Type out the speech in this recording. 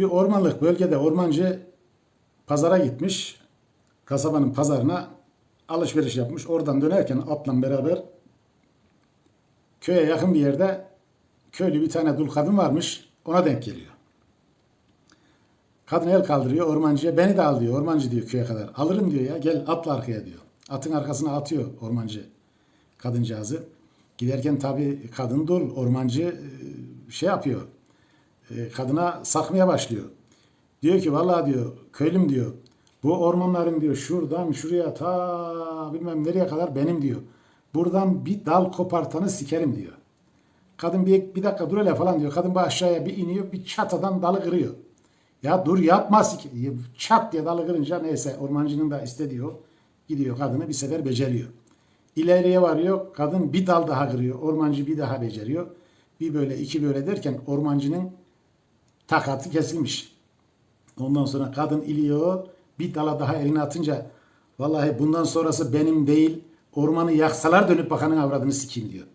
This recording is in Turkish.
Bir ormanlık bölgede ormancı pazara gitmiş. Kasabanın pazarına alışveriş yapmış. Oradan dönerken atla beraber köye yakın bir yerde köylü bir tane dul kadın varmış. Ona denk geliyor. Kadın el kaldırıyor ormancıya. Beni de al diyor. Ormancı diyor köye kadar. Alırım diyor ya. Gel atla arkaya diyor. Atın arkasına atıyor ormancı kadıncağızı. Giderken tabii kadın dul. Ormancı e, şey yapıyor. E, Kadına sakmaya başlıyor. Diyor ki vallahi diyor köylüm diyor. Bu ormanların diyor şuradan şuraya ta bilmem nereye kadar benim diyor. Buradan bir dal kopartanı sikerim diyor. Kadın bir, bir dakika dur hele falan diyor. Kadın bir aşağıya bir iniyor bir çatadan dalı kırıyor. Ya dur yapma sike- çat diye dalı kırınca neyse ormancının da istediği o. Gidiyor kadını bir sefer beceriyor. İleriye varıyor kadın bir dal daha kırıyor. Ormancı bir daha beceriyor. Bir böyle iki böyle derken ormancının takatı kesilmiş. Ondan sonra kadın iliyor bir dala daha elini atınca vallahi bundan sonrası benim değil ormanı yaksalar dönüp bakanın avradını sikeyim diyor.